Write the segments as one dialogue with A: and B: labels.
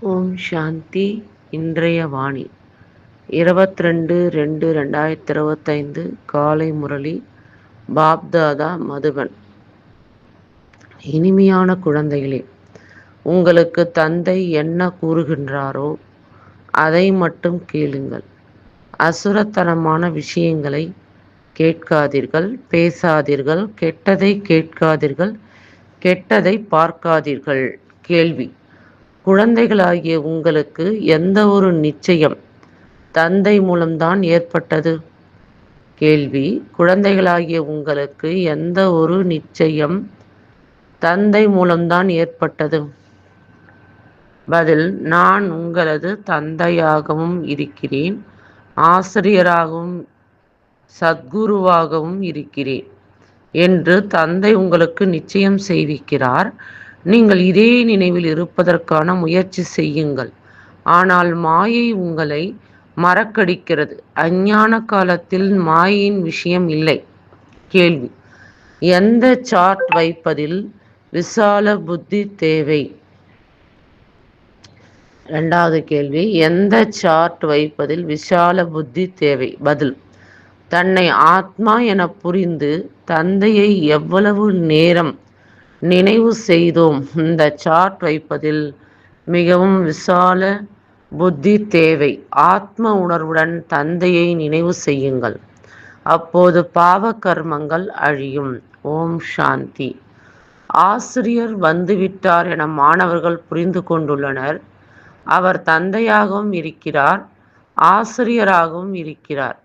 A: ஓம் சாந்தி இன்றைய வாணி. இருபத்தி ரெண்டு ரெண்டு ரெண்டாயிரத்தி இருபத்தைந்து காலை முரளி பாப்தாதா மதுவன் இனிமையான குழந்தைகளே உங்களுக்கு தந்தை என்ன கூறுகின்றாரோ அதை மட்டும் கேளுங்கள். அசுரத்தனமான விஷயங்களை கேட்காதீர்கள் பேசாதீர்கள் கெட்டதை கேட்காதீர்கள் கெட்டதை பார்க்காதீர்கள் கேள்வி. குழந்தைகளாகிய உங்களுக்கு எந்த ஒரு நிச்சயம் தந்தை மூலம்தான் ஏற்பட்டது? கேள்வி. குழந்தைகளாகிய உங்களுக்கு எந்த ஒரு நிச்சயம் தந்தை மூலம்தான் ஏற்பட்டது? பதில். நான் உங்களது தந்தையாகவும் இருக்கிறேன். ஆசிரியராகவும் சத்குருவாகவும் இருக்கிறேன். என்று தந்தை உங்களுக்கு நிச்சயம் செய்விக்கிறார். நீங்கள் இதே நினைவில் இருப்பதற்கான முயற்சி செய்யுங்கள். ஆனால் மாயை உங்களை மறக்கடிக்கிறது. அஞ்ஞான காலத்தில் மாயின் விஷயம் இல்லை. கேள்வி. எந்த சார்ட் வைப்பதில் விசால புத்தி தேவை? ரெண்டாவது கேள்வி. எந்த சார்ட் வைப்பதில் விசால புத்தி தேவை? பதில். தன்னை ஆத்மா என புரிந்து தந்தையை எவ்வளவு நேரம் நினைவு செய்தோம். இந்த சார்ட் வைப்பதில் மிகவும் விசால புத்தி தேவை. ஆத்ம உணர்வுடன் தந்தையை நினைவு செய்யுங்கள். அப்போது பாவ கர்மங்கள் அழியும். ஓம் சாந்தி. ஆசிரியர் வந்துவிட்டார் என மாணவர்கள் புரிந்து கொண்டுள்ளனர். அவர் தந்தையாகவும் இருக்கிறார் ஆசிரியராகவும் இருக்கிறார்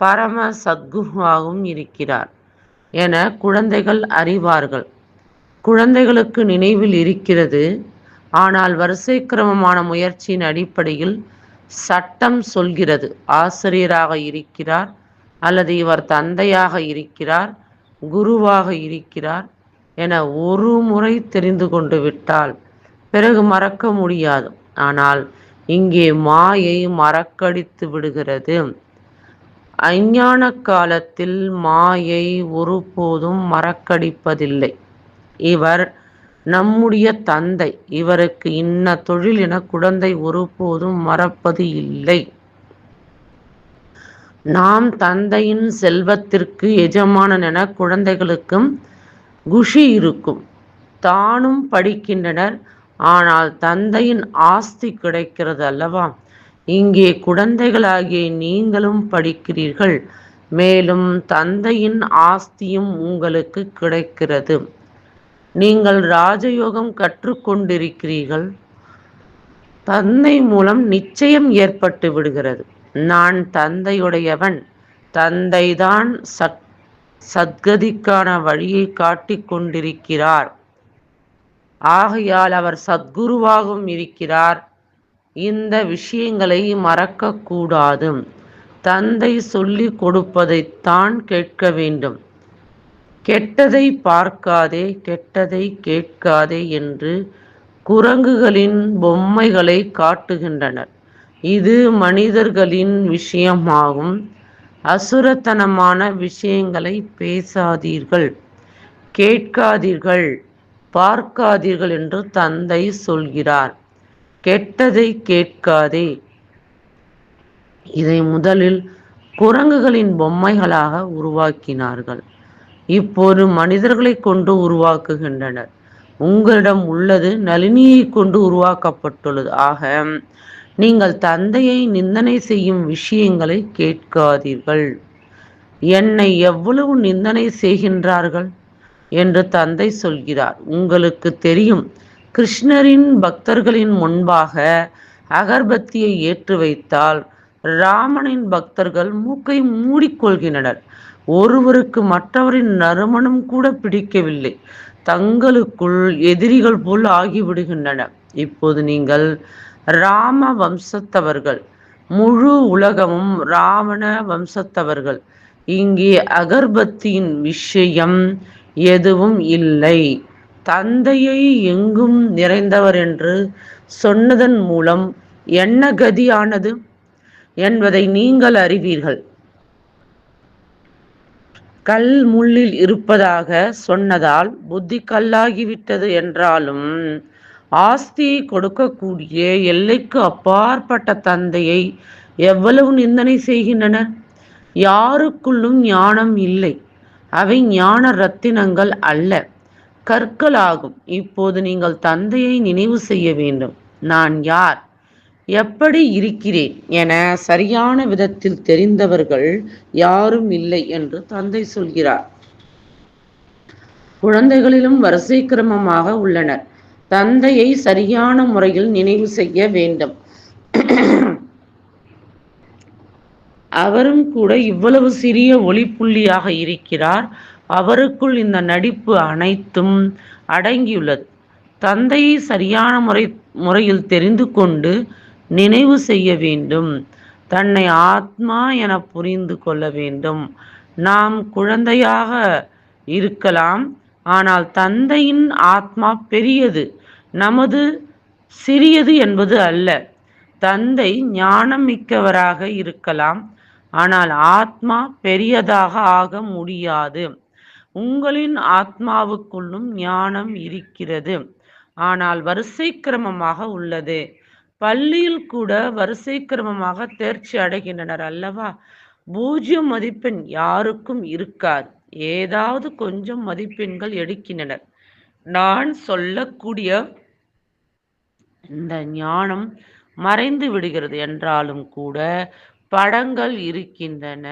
A: பரம சத்குருவாகவும் இருக்கிறார் என குழந்தைகள் அறிவார்கள். குழந்தைகளுக்கு நினைவில் இருக்கிறது. ஆனால் வரிசை கிரமமான முயற்சியின் அடிப்படையில் சட்டம் சொல்கிறது. ஆசிரியராக இருக்கிறார் அல்லது இவர் தந்தையாக இருக்கிறார் குருவாக இருக்கிறார் என ஒரு முறை தெரிந்து கொண்டு விட்டால் பிறகு மறக்க முடியாது. ஆனால் இங்கே மாயை மறக்கடித்து விடுகிறது. அஞ்ஞான காலத்தில் மாயை ஒருபோதும் மறக்கடிப்பதில்லை. இவர் நம்முடைய தந்தை. இவருக்கு இன்ன தொழில் என குழந்தை ஒருபோதும் மறப்பது இல்லை. நாம் தந்தையின் செல்வத்திற்கு எஜமானன் என குழந்தைகளுக்கும் குஷி இருக்கும். தானும் படிக்கின்றனர். ஆனால் தந்தையின் ஆஸ்தி கிடைக்கிறது அல்லவா? இங்கே குழந்தைகளாகிய நீங்களும் படிக்கிறீர்கள். மேலும் தந்தையின் ஆஸ்தியும் உங்களுக்கு கிடைக்கிறது. நீங்கள் ராஜயோகம் கற்றுக்கொண்டிருக்கிறீர்கள். தந்தை மூலம் நிச்சயம் ஏற்பட்டு விடுகிறது. நான் தந்தையுடையவன். தந்தைதான் சத் சத்கதிக்கான வழியை காட்டிக் கொண்டிருக்கிறார். ஆகையால் அவர் சத்குருவாகவும் இருக்கிறார். இந்த விஷயங்களை மறக்கக்கூடாது. தந்தை சொல்லிக் கொடுப்பதைத்தான் கேட்க வேண்டும். கெட்டதை பார்க்காதே கெட்டதை கேட்காதே என்று குரங்குகளின் பொம்மைகளை காட்டுகின்றனர். இது மனிதர்களின் விஷயமாகும். அசுரத்தனமான விஷயங்களை பேசாதீர்கள். கேட்காதீர்கள். பார்க்காதீர்கள் என்று தந்தை சொல்கிறார். கெட்டதை கேட்காதே. இதை முதலில் குரங்குகளின் பொம்மைகளாக உருவாக்கினார்கள். இப்போது மனிதர்களை கொண்டு உருவாக்குகின்றனர். உங்களிடம் உள்ளது நளினியை கொண்டு உருவாக்கப்பட்டுள்ளது. ஆக நீங்கள் தந்தையை நிந்தனை செய்யும் விஷயங்களை கேட்காதீர்கள். என்னை எவ்வளவு நிந்தனை செய்கின்றார்கள்? என்று தந்தை சொல்கிறார். உங்களுக்கு தெரியும் கிருஷ்ணரின் பக்தர்களின் முன்பாக அகர்பத்தியை ஏற்று வைத்தால் ராமனின் பக்தர்கள் மூக்கை மூடிக்கொள்கின்றனர். ஒருவருக்கு மற்றவரின் நறுமணம் கூட பிடிக்கவில்லை. தங்களுக்குள் எதிரிகள் போல் ஆகிவிடுகின்றன. இப்போது நீங்கள் ராம வம்சத்தவர்கள். முழு உலகமும் ராவண வம்சத்தவர்கள். இங்கே அகர்பத்தியின் விஷயம் எதுவும் இல்லை. தந்தையை எங்கும் நிறைந்தவர் என்று சொன்னதன் மூலம் என்ன கதியானது? என்பதை நீங்கள் அறிவீர்கள். கல் முள்ளில் இருப்பதாக சொன்னதால் புத்தி கல்லாகிவிட்டது என்றாலும் ஆஸ்தியை கொடுக்கக்கூடிய எல்லைக்கு அப்பாற்பட்ட தந்தையை எவ்வளவு நிந்தனை செய்கின்றனர் யாருக்குள்ளும் ஞானம் இல்லை. அவை ஞான ரத்தினங்கள் அல்ல. கற்களாகும். இப்போது நீங்கள் தந்தையை நினைவு செய்ய வேண்டும். நான் யார்? எப்படி இருக்கிறேன் என சரியான விதத்தில் தெரிந்தவர்கள் யாரும் இல்லை என்று தந்தை சொல்கிறார். குழந்தைகளிலும் வரிசை கிரமமாக உள்ளனர். தந்தையை சரியான முறையில் நினைவு செய்ய வேண்டும். அவரும் கூட இவ்வளவு சிறிய ஒளிப்புள்ளியாக இருக்கிறார். அவருக்குள் இந்த நடிப்பு அனைத்தும் அடங்கியுள்ளது. தந்தையை சரியான முறை முறையில் தெரிந்து கொண்டு நினைவு செய்ய வேண்டும். தன்னை ஆத்மா என புரிந்து கொள்ள வேண்டும். நாம் குழந்தையாக இருக்கலாம் ஆனால் தந்தையின் ஆத்மா பெரியது. நமது சிறியது என்பது அல்ல. தந்தை ஞானம் மிக்கவராக இருக்கலாம் ஆனால் ஆத்மா பெரியதாக ஆக முடியாது. உங்களின் ஆத்மாவுக்குள்ளும் ஞானம் இருக்கிறது. ஆனால் வரிசை கிரமமாக உள்ளது. பள்ளியில் கூட வரிசை கிரமமாக தேர்ச்சி அடைகின்றனர் அல்லவா? பூஜ்ஜியம் மதிப்பெண் யாருக்கும் இருக்காது. ஏதாவது கொஞ்சம் மதிப்பெண்கள் எடுக்கின்றனர். நான் சொல்லக்கூடிய இந்த ஞானம் மறைந்து விடுகிறது என்றாலும் கூட படங்கள் இருக்கின்றன.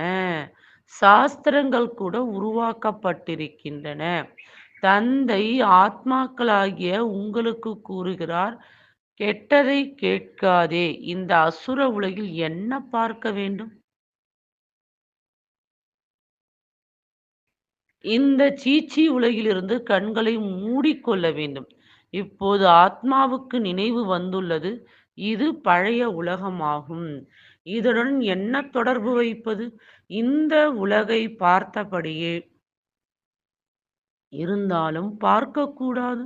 A: சாஸ்திரங்கள் கூட உருவாக்கப்பட்டிருக்கின்றன. தந்தை ஆத்மாக்களாகிய உங்களுக்கு கூறுகிறார் கெட்டதை கேட்காதே. இந்த அசுர உலகில் என்ன பார்க்க வேண்டும்? இந்த சீச்சி உலகிலிருந்து கண்களை மூடிக்கொள்ள வேண்டும். இப்போது ஆத்மாவுக்கு நினைவு வந்துள்ளது. இது பழைய உலகமாகும். இதனுடன் என்ன தொடர்பு வைப்பது? இந்த உலகை பார்த்தபடியே இருந்தாலும் பார்க்கக்கூடாது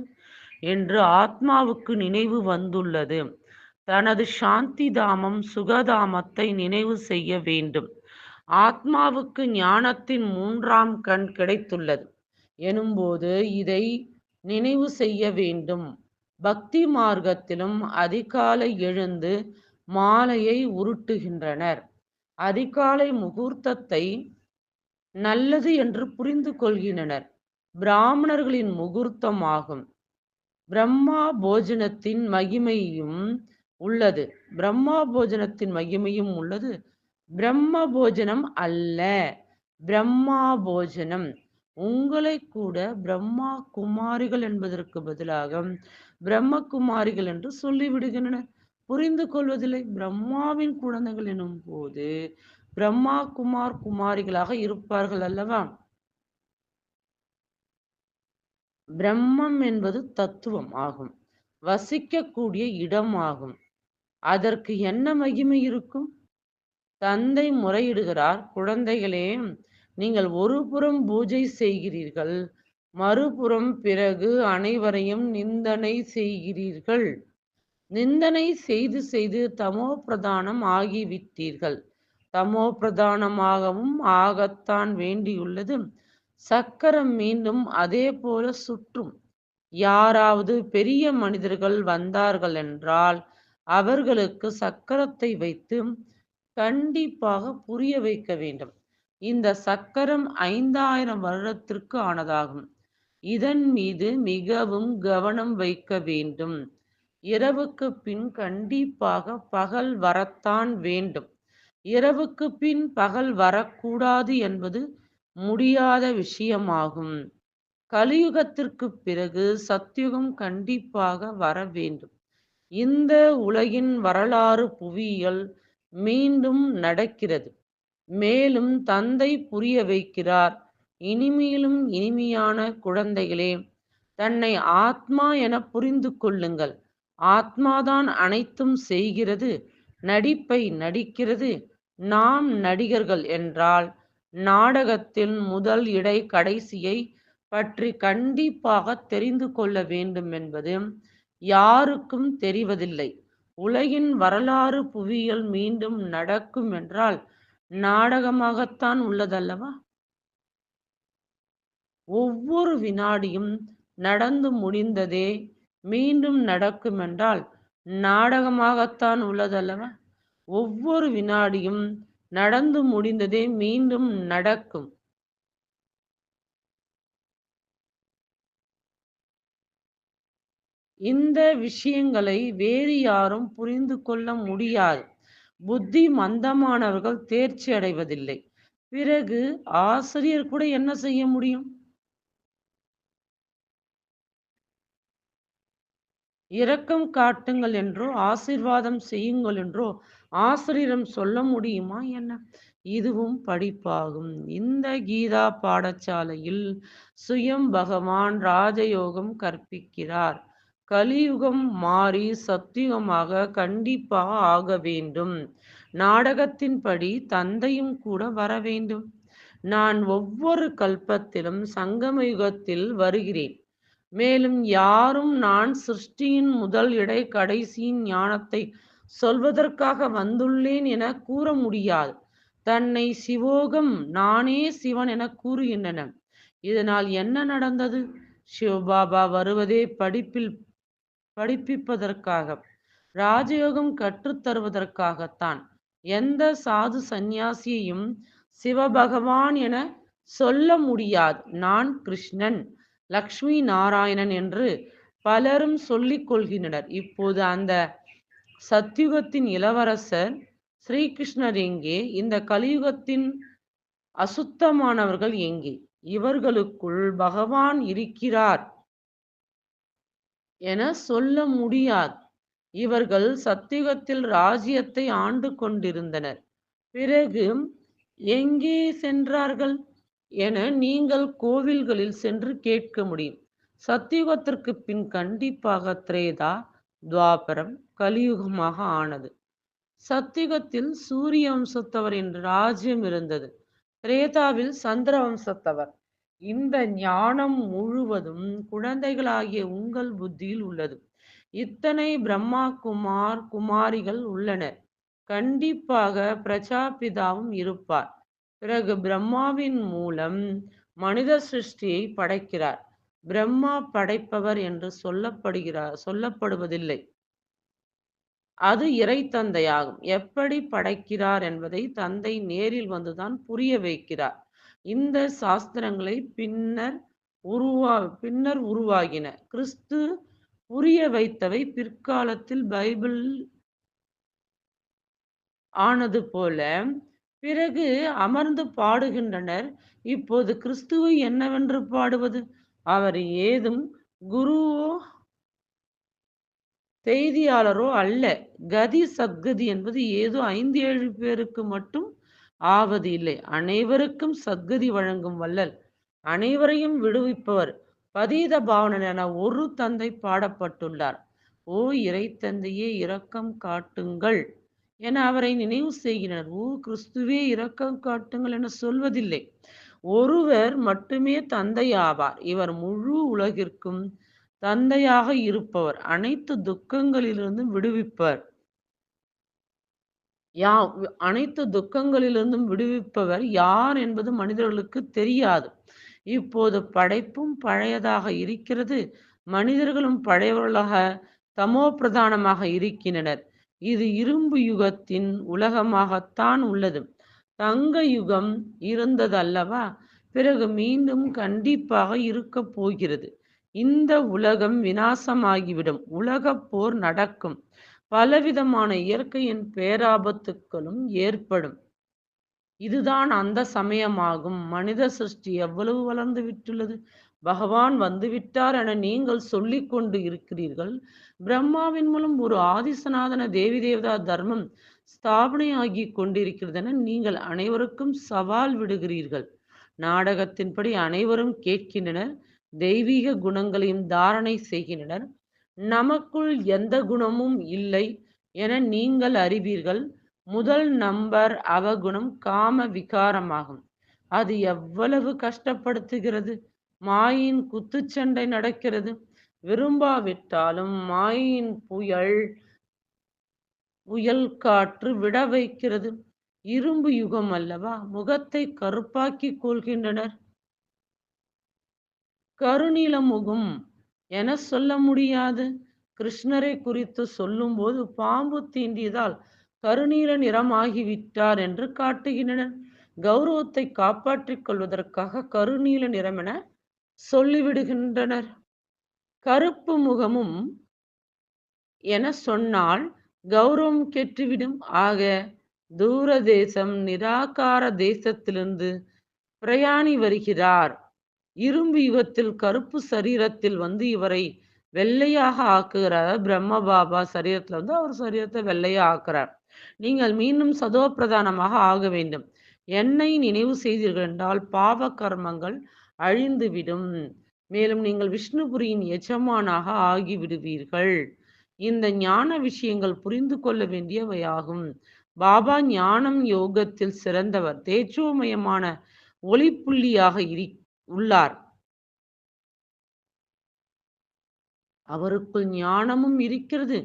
A: என்று ஆத்மாவுக்கு நினைவு வந்துள்ளது. தனது சாந்தி தாமம் சுகதாமத்தை நினைவு செய்ய வேண்டும். ஆத்மாவுக்கு ஞானத்தின் மூன்றாம் கண் கிடைத்துள்ளது. எனும்போது இதை நினைவு செய்ய வேண்டும். பக்தி மார்க்கத்திலும் அதிகாலை எழுந்து மாலையை உருட்டுகின்றனர். அதிகாலை முகூர்த்தத்தை நல்லது என்று புரிந்து கொள்கின்றனர். பிராமணர்களின் முகூர்த்தம் ஆகும் பிரம்மா போஜனத்தின் மகிமையும் உள்ளது. பிரம்மா போஜனத்தின் மகிமையும் உள்ளது. பிரம்ம போஜனம் அல்ல. பிரம்மா போஜனம். உங்களை கூட பிரம்மா குமாரிகள் என்பதற்கு பதிலாக பிரம்ம குமாரிகள் என்று சொல்லிவிடுகின்றனர் புரிந்து கொள்வதில்லை. பிரம்மாவின் குழந்தைகள் எனும் போது பிரம்மா குமார் குமாரிகளாக இருப்பார்கள் அல்லவா? பிரம்மம் என்பது தத்துவம் ஆகும். வசிக்கக்கூடிய இடம் ஆகும். அதற்கு என்ன மகிமை இருக்கும்? தந்தை முறையிடுகிறார் குழந்தைகளே நீங்கள் ஒரு புறம் பூஜை செய்கிறீர்கள் மறுபுறம் பிறகு அனைவரையும் நிந்தனை செய்கிறீர்கள். நிந்தனை செய்து செய்து தமோ பிரதானம் ஆகிவிட்டீர்கள். தமோ பிரதானமாகவும் ஆகத்தான் வேண்டியுள்ளது. சக்கரம் மீண்டும் அதே போல சுற்றும். யாராவது பெரிய மனிதர்கள் வந்தார்கள் என்றால் அவர்களுக்கு சக்கரத்தை வைத்து கண்டிப்பாக புரிய வைக்க வேண்டும். இந்த சக்கரம் ஐந்தாயிரம் வருடத்திற்கு ஆனதாகும். இதன் மீது மிகவும் கவனம் வைக்க வேண்டும். இரவுக்கு பின் கண்டிப்பாக பகல் வரத்தான் வேண்டும். இரவுக்கு பின் பகல் வரக்கூடாது என்பது முடியாத விஷயமாகும். கலியுகத்திற்கு பிறகு சத்யுகம் கண்டிப்பாக வர வேண்டும். இந்த உலகின் வரலாறு புவியியல் மீண்டும் நடக்கிறது. மேலும் தந்தை புரிய வைக்கிறார். இனிமையிலும் இனிமையான குழந்தைகளே தன்னை ஆத்மா என புரிந்து கொள்ளுங்கள். ஆத்மாதான் அனைத்தும் செய்கிறது நடிப்பை நடிக்கிறது. நாம் நடிகர்கள் என்றால் நாடகத்தின் முதல் இடை கடைசியை பற்றி கண்டிப்பாக தெரிந்து கொள்ள வேண்டும் என்பது யாருக்கும் தெரிவதில்லை. உலகின் வரலாறு புவியியல் மீண்டும் நடக்கும் என்றால் நாடகமாகத்தான் உள்ளதல்லவா? ஒவ்வொரு வினாடியும் நடந்து முடிந்ததே மீண்டும் நடக்குமென்றால் நாடகமாகத்தான் உள்ளதல்லவா? ஒவ்வொரு வினாடியும் நடந்து முடிந்ததே மீண்டும் நடக்கும். இந்த விஷயங்களை வேறு யாரும் புரிந்து கொள்ள முடியாது. புத்தி மந்தமானவர்கள் தேர்ச்சி அடைவதில்லை. பிறகு ஆசிரியர் கூட என்ன செய்ய முடியும்? இரக்கம் காட்டுங்கள் என்றோ ஆசிர்வாதம் செய்யுங்கள் என்றோ ஆசிரியரம் சொல்ல முடியுமா என்ன? இதுவும் படிப்பாகும். இந்த கீதா பாடசாலையில் சுயம் பகவான் ராஜயோகம் கற்பிக்கிறார். கலியுகம் மாறி சத்தியுகமாக கண்டிப்பாக ஆக வேண்டும். நாடகத்தின்படி தந்தையும் கூட வர வேண்டும். நான் ஒவ்வொரு கல்பத்திலும் சங்கம யுகத்தில் வருகிறேன். மேலும் யாரும் நான் சிருஷ்டியின் முதல் இடை கடைசியின் ஞானத்தை சொல்வதற்காக வந்துள்ளேன் என கூற முடியாது. தன்னை சிவோகம் நானே சிவன் என கூறுகின்றன. இதனால் என்ன நடந்தது? சிவபாபா வருவதே படிப்பில் படிப்பிப்பதற்காக ராஜயோகம் கற்றுத்தருவதற்காகத்தான். எந்த சாது சந்நியாசியையும் சிவபகவான் என சொல்ல முடியாது. நான் கிருஷ்ணன் லக்ஷ்மி நாராயணன் என்று பலரும் சொல்லிக் கொள்கின்றனர். இப்போது அந்த சத்யுகத்தின் இளவரசர் ஸ்ரீகிருஷ்ணர் எங்கே? இந்த கலியுகத்தின் அசுத்தமானவர்கள் எங்கே? இவர்களுக்குள் பகவான் இருக்கிறார் என சொல்ல முடியாது. இவர்கள் சத்தியுகத்தில் ராஜ்யத்தை ஆண்டு கொண்டிருந்தனர். பிறகு எங்கே சென்றார்கள் என நீங்கள் கோவில்களில் சென்று கேட்க முடியும். சத்தியுகத்திற்கு பின் கண்டிப்பாக திரேதா துவாபரம் கலியுகமாக ஆனது. சத்தியுகத்தில் சூரிய வம்சத்தவர் என்ற ராஜ்யம் இருந்தது. திரேதாவில் சந்திர வம்சத்தவர். இந்த ஞானம் முழுவதும் குழந்தைகளாகிய உங்கள் புத்தியில் உள்ளது. இத்தனை பிரம்மா குமார் குமாரிகள் உள்ளனர். கண்டிப்பாக பிரஜாபிதாவும் இருப்பார். பிறகு பிரம்மாவின் மூலம் மனித சிருஷ்டியை படைக்கிறார். பிரம்மா படைப்பவர் என்று சொல்லப்படுகிறார் சொல்லப்படுவதில்லை. அது இறை தந்தையாகும். எப்படி படைக்கிறார் என்பதை தந்தை நேரில் வந்துதான் புரிய வைக்கிறார். இந்த சாஸ்திரங்களை பின்னர் உருவா பின்னர் உருவாகின. கிறிஸ்து புரிய வைத்தவை பிற்காலத்தில் பைபிள் ஆனது போல. பிறகு அமர்ந்து பாடுகின்றனர். இப்போது கிறிஸ்துவை என்னவென்று பாடுவது? அவர் ஏதும் குருவோ செய்தியாளரோ அல்ல. கதி சத்கதி என்பது ஏதோ ஐந்து ஏழு பேருக்கு மட்டும் ஆவது இல்லை. அனைவருக்கும் சத்கதி வழங்கும் வல்லல் அனைவரையும் விடுவிப்பவர் பதீத பாவனன் என ஒரு தந்தை பாடப்பட்டுள்ளார். ஓ இறை தந்தையே இரக்கம் காட்டுங்கள் என அவரை நினைவு செய்கின்றனர். ஓ கிறிஸ்துவே இரக்கம் காட்டுங்கள் என சொல்வதில்லை. ஒருவர் மட்டுமே தந்தையாவார். இவர் முழு உலகிற்கும் தந்தையாக இருப்பவர். அனைத்து துக்கங்களிலிருந்தும் விடுவிப்பர். யா அனைத்து துக்கங்களிலிருந்தும் விடுவிப்பவர் யார் என்பது மனிதர்களுக்கு தெரியாது. இப்போது படைப்பும் பழையதாக இருக்கிறது. மனிதர்களும் பழையவர்களாக தமோ பிரதானமாக இருக்கின்றனர். இது இரும்பு யுகத்தின் உலகமாகத்தான் உள்ளது. தங்க யுகம் இருந்ததல்லவா? பிறகு மீண்டும் கண்டிப்பாக இருக்க போகிறது. இந்த உலகம் வினாசமாகிவிடும் உலகப் போர் நடக்கும். பலவிதமான இயற்கையின் பேராபத்துக்களும் ஏற்படும். இதுதான் அந்த சமயமாகும். மனித சிருஷ்டி எவ்வளவு வளர்ந்து விட்டுள்ளது? பகவான் வந்துவிட்டார் என நீங்கள் சொல்லிக் கொண்டு இருக்கிறீர்கள். பிரம்மாவின் மூலம் ஒரு ஆதிசநாதன தேவி தேவதா தர்மம் ஸ்தாபனையாகி கொண்டிருக்கிறதென நீங்கள் அனைவருக்கும் சவால் விடுகிறீர்கள். நாடகத்தின்படி அனைவரும் கேட்கின்றனர் தெய்வீக குணங்களையும் தாரணை செய்கின்றனர். நமக்குள் எந்த குணமும் இல்லை என நீங்கள் அறிவீர்கள். முதல் நம்பர் அவகுணம் காம விகாரமாகும். அது எவ்வளவு கஷ்டப்படுத்துகிறது. மாயின் குத்துச்சண்டை நடக்கிறது. விரும்பாவிட்டாலும் மாயின் புயல் புயல் காற்று விட வைக்கிறது. இரும்பு யுகம் அல்லவா? முகத்தை கருப்பாக்கி கொள்கின்றனர். கருநீல முகம் என சொல்ல முடியாது. கிருஷ்ணரை குறித்து சொல்லும்போது பாம்பு தீண்டியதால் கருநீல நிறமாகிவிட்டார் என்று காட்டுகின்றனர். கௌரவத்தை காப்பாற்றிக் கொள்வதற்காக கருநீல நிறம் என சொல்லிவிடுகின்றனர். கருப்பு முகமும் என சொன்னால் கௌரவம் கெட்டுவிடும். ஆக தூர தேசம் நிராகார தேசத்திலிருந்து பிரயாணி வருகிறார். இரும்பு யுகத்தில் கருப்பு சரீரத்தில் வந்து இவரை வெள்ளையாக ஆக்குகிறார். பிரம்ம பாபா சரீரத்துல வந்து அவர் சரீரத்தை வெள்ளையா ஆக்குறார். நீங்கள் மீண்டும் சதோ பிரதானமாக ஆக வேண்டும். என்னை நினைவு செய்தீர்கள் என்றால் பாவ கர்மங்கள் அழிந்துவிடும். மேலும் நீங்கள் விஷ்ணுபுரியின் எஜமானாக ஆகிவிடுவீர்கள். இந்த ஞான விஷயங்கள் புரிந்து கொள்ள வேண்டியவையாகும். பாபா ஞானம் யோகத்தில் சிறந்தவர். தேஜோமயமான ஒளிப்புள்ளியாக இரி உள்ளார். அவருக்குள் ஞானமும் இருக்கிறது.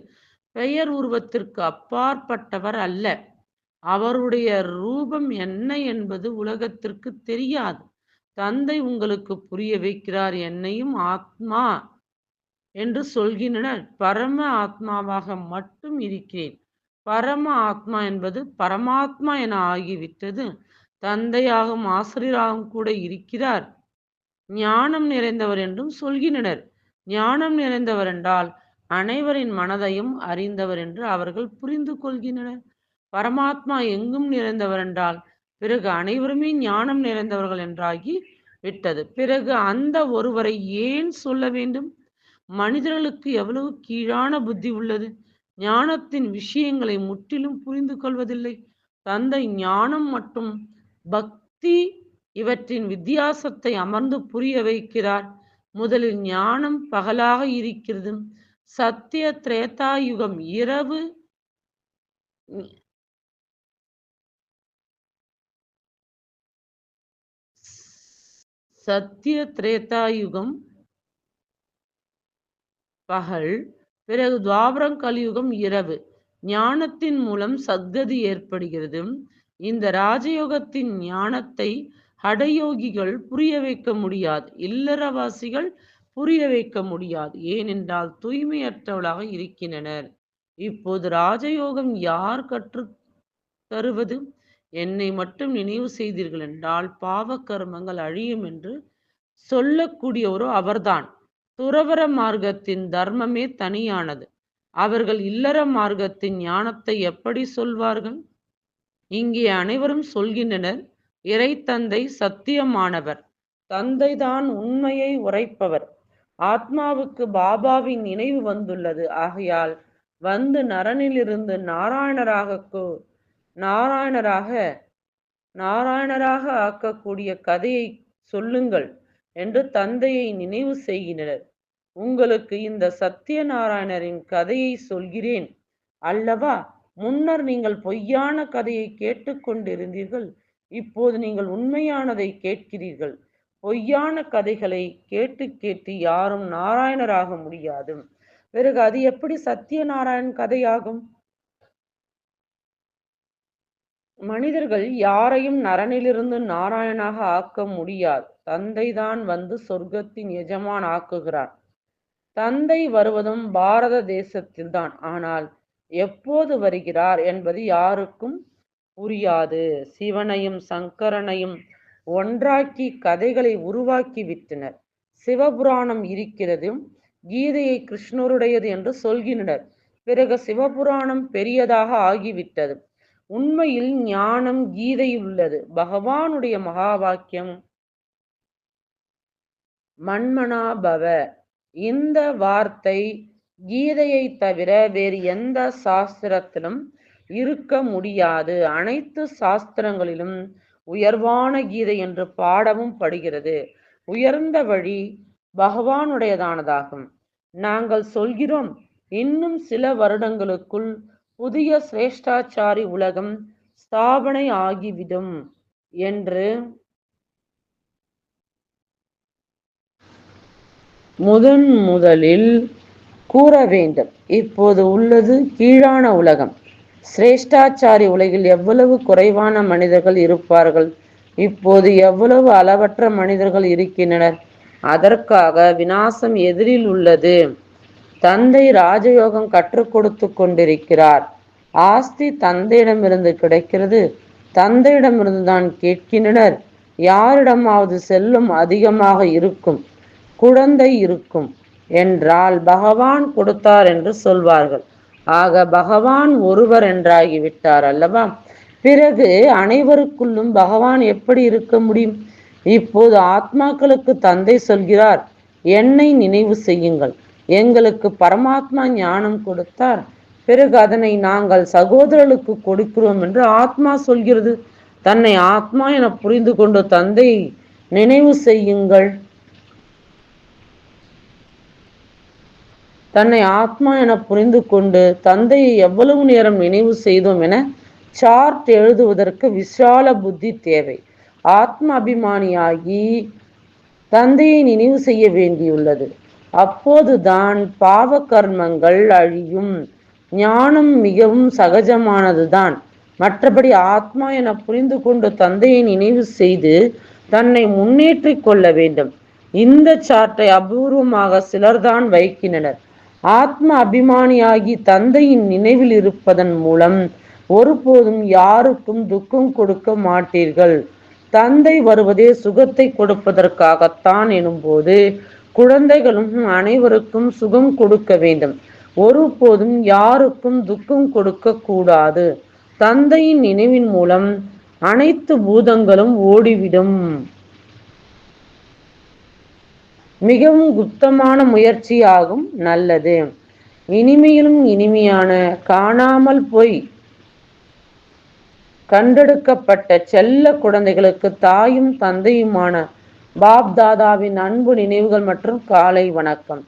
A: பெயர் உருவத்திற்கு அப்பாற்பட்டவர் அல்ல. அவருடைய ரூபம் என்ன என்பது உலகத்திற்கு தெரியாது. தந்தை உங்களுக்கு புரிய வைக்கிறார். என்னையும் ஆத்மா என்று சொல்கின்றனர். பரம ஆத்மாவாக மட்டும் இருக்கிறேன். பரம ஆத்மா என்பது பரமாத்மா என ஆகிவிட்டது. தந்தையாகவும் ஆசிரியராகவும் கூட இருக்கிறார். ஞானம் நிறைந்தவர் என்றும் சொல்கின்றனர். ஞானம் நிறைந்தவர் என்றால் அனைவரின் மனதையும் அறிந்தவர் என்று அவர்கள் புரிந்து கொள்கின்றனர். பரமாத்மா எங்கும் நிறைந்தவர் என்றால் பிறகு அனைவருமே ஞானம் நிறைந்தவர்கள் என்றாகி விட்டது. பிறகு அந்த ஒருவரை ஏன் சொல்ல வேண்டும்? மனிதர்களுக்கு எவ்வளவு கீழான புத்தி உள்ளது? ஞானத்தின் விஷயங்களை முற்றிலும் புரிந்து கொள்வதில்லை. தந்தை ஞானம் மற்றும் பக்தி இவற்றின் வித்தியாசத்தை அமர்ந்து புரிய வைக்கிறார். முதலில் ஞானம் பகலாக இருக்கிறது. சத்திய திரேதா யுகம் இரவு சத்திய திரேதா யுகம் பகல் பிறகு துவாபரம் கலியுகம் இரவு. ஞானத்தின் மூலம் சத்கதி ஏற்படுகிறது. இந்த ராஜயோகத்தின் ஞானத்தை ஹடயோகிகள் புரிய வைக்க முடியாது. இல்லறவாசிகள் புரிய வைக்க முடியாது. ஏனென்றால் தூய்மையற்றவளாக இருக்கின்றனர். இப்போது ராஜயோகம் யார் கற்று தருவது? என்னை மட்டும் நினைவு செய்தீர்கள் என்றால் பாவ கர்மங்கள் அழியும் என்று சொல்லக்கூடியவரோ அவர்தான். துறவர மார்க்கத்தின் தர்மமே தனியானது. அவர்கள் இல்லற மார்க்கத்தின் ஞானத்தை எப்படி சொல்வார்கள்? இங்கே அனைவரும் சொல்கின்றனர் இறை தந்தை சத்தியமானவர் தந்தைதான் உண்மையை உரைப்பவர். ஆத்மாவுக்கு பாபாவின் நினைவு வந்துள்ளது. ஆகையால் வந்து நரனிலிருந்து நாராயணராக நாராயணராக நாராயணராக ஆக்கக்கூடிய கதையை சொல்லுங்கள் என்று தந்தையை நினைவு செய்கின்றனர். உங்களுக்கு இந்த சத்தியநாராயணரின் கதையை சொல்கிறேன். அல்லவா? முன்னர் நீங்கள் பொய்யான கதையை கேட்டுக்கொண்டிருந்தீர்கள். இப்போது நீங்கள் உண்மையானதை கேட்கிறீர்கள். பொய்யான கதைகளை கேட்டு கேட்டு யாரும் நாராயணராக முடியாது. பிறகு அது எப்படி சத்தியநாராயண் கதையாகும்? மனிதர்கள் யாரையும் நரனிலிருந்து நாராயணாக ஆக்க முடியாது. தந்தைதான் வந்து சொர்க்கத்தின் எஜமான் ஆக்குகிறார். தந்தை வருவதும் பாரத தேசத்தில்தான். ஆனால் எப்போது வருகிறார் என்பது யாருக்கும் புரியாது. சிவனையும் சங்கரனையும் ஒன்றாக்கி கதைகளை உருவாக்கி விட்டனர். சிவபுராணம் இருக்கிறது கீதையை கிருஷ்ணருடையது என்று சொல்கின்றனர். பிறகு சிவபுராணம் பெரியதாக ஆகிவிட்டது. உண்மையில் ஞானம் கீதை உள்ளது பகவானுடைய மகா வாக்கியம் மன்மனாபவ இந்த வார்த்தை கீதையை தவிர வேறு எந்த சாஸ்திரத்திலும் இருக்க முடியாது. அனைத்து சாஸ்திரங்களிலும் உயர்வான கீதை என்று பாடமும் படுகிறது. உயர்ந்த வழி பகவானுடையதானதாகும். நாங்கள் சொல்கிறோம் இன்னும் சில வருடங்களுக்குள் புதிய சிரேஷ்டாச்சாரி உலகம் ஸ்தாபனை ஆகிவிடும் என்று முதன் முதலில் கூற வேண்டும். இப்போது உள்ளது கீழான உலகம். சிரேஷ்டாச்சாரி உலகில் எவ்வளவு குறைவான மனிதர்கள் இருப்பார்கள்? இப்போது எவ்வளவு அளவற்ற மனிதர்கள் இருக்கின்றனர்? அதற்காக வினாசம் எதிரில் உள்ளது. தந்தை ராஜயோகம் கற்றுக் கொடுத்து கொண்டிருக்கிறார். ஆஸ்தி தந்தையிடமிருந்து கிடைக்கிறது. தந்தையிடமிருந்து தான் கேட்கின்றனர். யாரிடமாவது செல்லும் அதிகமாக இருக்கும். குழந்தை இருக்கும் என்றால் பகவான் கொடுத்தார் என்று சொல்வார்கள். ஆக பகவான் ஒருவர் என்றாகிவிட்டார் அல்லவா? பிறகு அனைவருக்குள்ளும் பகவான் எப்படி இருக்க முடியும்? இப்போது ஆத்மாக்களுக்கு தந்தை சொல்கிறார் என்னை நினைவு செய்யுங்கள். எங்களுக்கு பரமாத்மா ஞானம் கொடுத்தார். பிறகு அதனை நாங்கள் சகோதரர்களுக்கு கொடுக்கிறோம் என்று ஆத்மா சொல்கிறது. தன்னை ஆத்மா என புரிந்து கொண்டு தந்தை நினைவு செய்யுங்கள். தன்னை ஆத்மா என புரிந்து கொண்டு தந்தையை எவ்வளவு நேரம் நினைவு செய்தோம் என சார்ட் எழுதுவதற்கு விசால புத்தி தேவை. ஆத்ம அபிமானியாகி தந்தையை நினைவு செய்ய வேண்டியுள்ளது. அப்போதுதான் பாவ கர்மங்கள் அழியும். ஞானம் மிகவும் சகஜமானதுதான். மற்றபடி ஆத்மா என புரிந்து கொண்டு தந்தையை நினைவு செய்து தன்னை முன்னேற்றிக் கொள்ள வேண்டும். இந்த சார்ட்டை அபூர்வமாக சிலர்தான் வைக்கின்றனர். ஆத்ம அபிமானியாகி தந்தையின் நினைவில் இருப்பதன் மூலம் ஒருபோதும் யாருக்கும் துக்கம் கொடுக்க மாட்டீர்கள். தந்தை வருவதே சுகத்தை கொடுப்பதற்காகத்தான் எனும்போது குழந்தைகளும் அனைவருக்கும் சுகம் கொடுக்க வேண்டும். ஒருபோதும் யாருக்கும் துக்கம் கொடுக்க கூடாது. தந்தையின் நினைவின் மூலம் அனைத்து பூதங்களும் ஓடிவிடும். மிகவும் குப்தமான முயற்சியாகும் நல்லது. இனிமையிலும் இனிமையான காணாமல் போய் கண்டெடுக்கப்பட்ட செல்ல குழந்தைகளுக்கு தாயும் தந்தையுமான பாப் தாதாவின் அன்பு நினைவுகள் மற்றும் காலை வணக்கம்.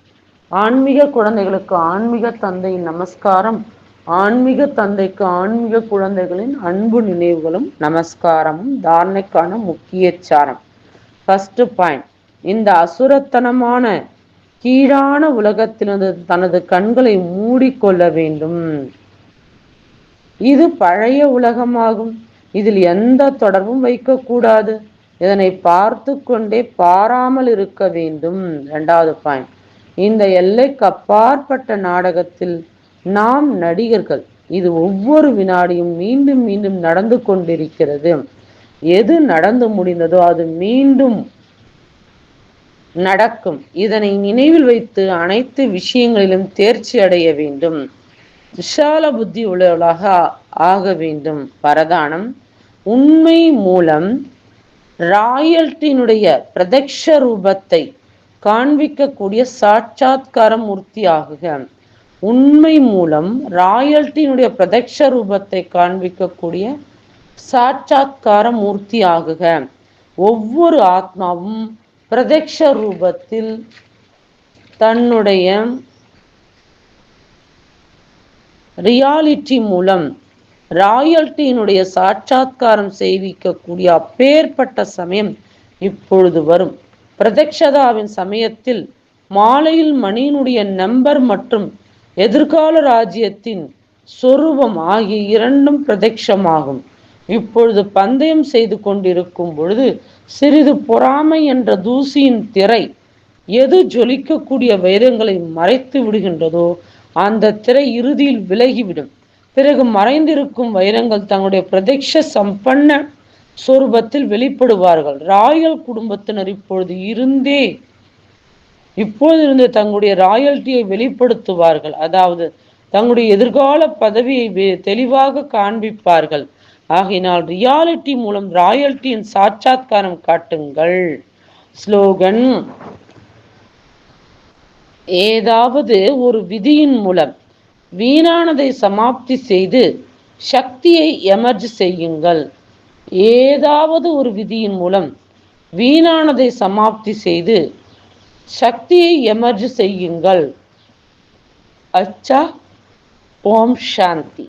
A: ஆன்மீக குழந்தைகளுக்கு ஆன்மீக தந்தையின் நமஸ்காரம். ஆன்மீக தந்தைக்கு ஆன்மீக குழந்தைகளின் அன்பு நினைவுகளும் நமஸ்காரமும் தாரணைக்கான முக்கிய சாரம். ஃபர்ஸ்ட் பாயிண்ட் இந்த அசுரத்தனமான கீழான உலகத்திலிருந்து தனது கண்களை மூடிக்கொள்ள வேண்டும். இது பழைய உலகமாகும். இதில் எந்த தொடர்பும் வைக்கக்கூடாது. இதனை பார்த்து கொண்டே பாராமல் இருக்க வேண்டும். இரண்டாவது பாயிண்ட் இந்த எல்லைக்கு அப்பாற்பட்ட நாடகத்தில் நாம் நடிகர்கள் இது ஒவ்வொரு வினாடியும் மீண்டும் மீண்டும் நடந்து கொண்டிருக்கிறது. எது நடந்து முடிந்ததோ அது மீண்டும் நடக்கும். இதனை நினைவில் வைத்து அனைத்து விஷயங்களிலும் தேர்ச்சி அடைய வேண்டும். விஷால புத்தி உள்ளவளாக ஆக வேண்டும். பரதானம். உண்மை மூலம் ராயல்டினுடைய பிரதக்ஷ ரூபத்தை காண்பிக்கக்கூடிய சாட்சாத்கார மூர்த்தி ஆகுக உண்மை மூலம் ராயல்டினுடைய பிரதக்ஷ ரூபத்தை காண்பிக்கக்கூடிய சாட்சாத்கார மூர்த்தி ஆகுக ஒவ்வொரு ஆத்மாவும் பிரதக்ஷ ரூபத்தில் தன்னுடைய ரியாலிட்டி மூலம் ராயல்ட்டியினுடைய சாட்சாத்காரம் செய்விக்கக்கூடிய அப்பேற்பட்ட சமயம் இப்பொழுது வரும். பிரதக்ஷதாவின் சமயத்தில் மாலையில் மணியினுடைய நம்பர் மற்றும் எதிர்கால ராஜ்யத்தின் சொரூபம் ஆகிய இரண்டும் பிரதக்ஷமாகும் இப்பொழுது பந்தயம் செய்து கொண்டிருக்கும் பொழுது சிறிது பொறாமை என்ற தூசியின் திரை எது ஜொலிக்கக்கூடிய வைரங்களை மறைத்து விடுகின்றதோ அந்த திரை இறுதியில் விலகிவிடும். பிறகு மறைந்திருக்கும் வைரங்கள் தங்களுடைய பிரதட்ச சம்பன்ன சொரூபத்தில் வெளிப்படுவார்கள். ராயல் குடும்பத்தினர் இப்பொழுது இருந்தே இப்பொழுது இருந்து தங்களுடைய ராயல்ட்டியை வெளிப்படுத்துவார்கள். அதாவது தங்களுடைய எதிர்கால பதவியை தெளிவாக காண்பிப்பார்கள். ஆகையினால் ரியாலிட்டி மூலம் ராயல்ட்டியின் சாட்சாத்காரம் காட்டுங்கள். ஸ்லோகன் ஏதாவது ஒரு விதியின் மூலம் வீணானதை சமாப்தி செய்து சக்தியை எமர்ஜ் செய்யுங்கள். ஏதாவது ஒரு விதியின் மூலம் வீணானதை சமாப்தி செய்து சக்தியை எமர்ஜ் செய்யுங்கள். அச்சா ஓம் சாந்தி.